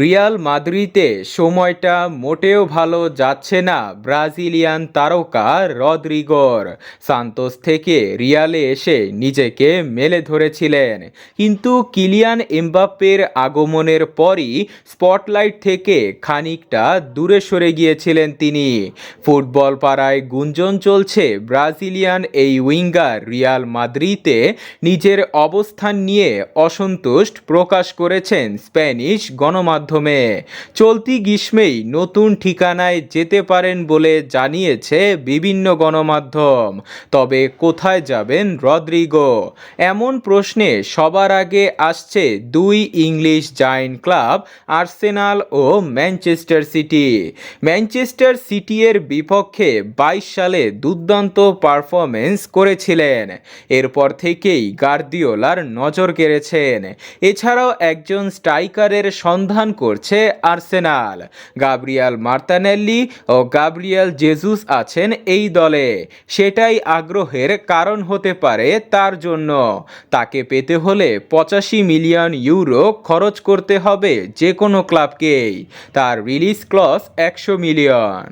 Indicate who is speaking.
Speaker 1: Real মাদ্রিদে সময়টা মোটেও ভালো যাচ্ছে না ব্রাজিলিয়ান তারকা রদ্রিগোর। সান্তোস থেকে রিয়ালে এসে নিজেকে মেলে ধরেছিলেন। কিন্তু কিলিয়ান এমবাপ্পের আগমনের পরই স্পটলাইট থেকে খানিকটা দূরে সরে গিয়েছিলেন তিনি। ফুটবল পাড়ায় গুঞ্জন চলছে ব্রাজিলিয়ান এই উইঙ্গার রিয়াল মাদ্রিদে নিজের অবস্থান নিয়ে অসন্তুষ্ট প্রকাশ করেছেন স্প্যানিশ গণমাধ্যমে। চলতি গ্রীষ্মেই নতুন ঠিকানায় যেতে পারেন বলে জানিয়েছে বিভিন্ন গণমাধ্যম। তবে কোথায় যাবেন রদ্রিগো? এমন প্রশ্নে সবার আগে আসছে দুই ইংলিশ জায়েন্ট ক্লাব, আর্সেনাল ও ম্যানচেস্টার সিটি। ম্যানচেস্টার সিটি এর বিপক্ষে বাইশ সালে দুর্দান্ত পারফরমেন্স করেছিলেন। এরপর থেকেই গার্দিওলার নজর কেড়েছেন। এছাড়াও একজন স্ট্রাইকারের সন্ধান করছে আর্সেনাল। গাব্রিয়াল মার্তানেল্লি ও গাব্রিয়াল জেজুস আছেন এই দলে। সেটাই আগ্রহের কারণ হতে পারে তার জন্য। তাকে পেতে হলে পঁচাশি মিলিয়ন ইউরো খরচ করতে হবে যে কোনো ক্লাবকেই। তার রিলিজ ক্লস একশো মিলিয়ন।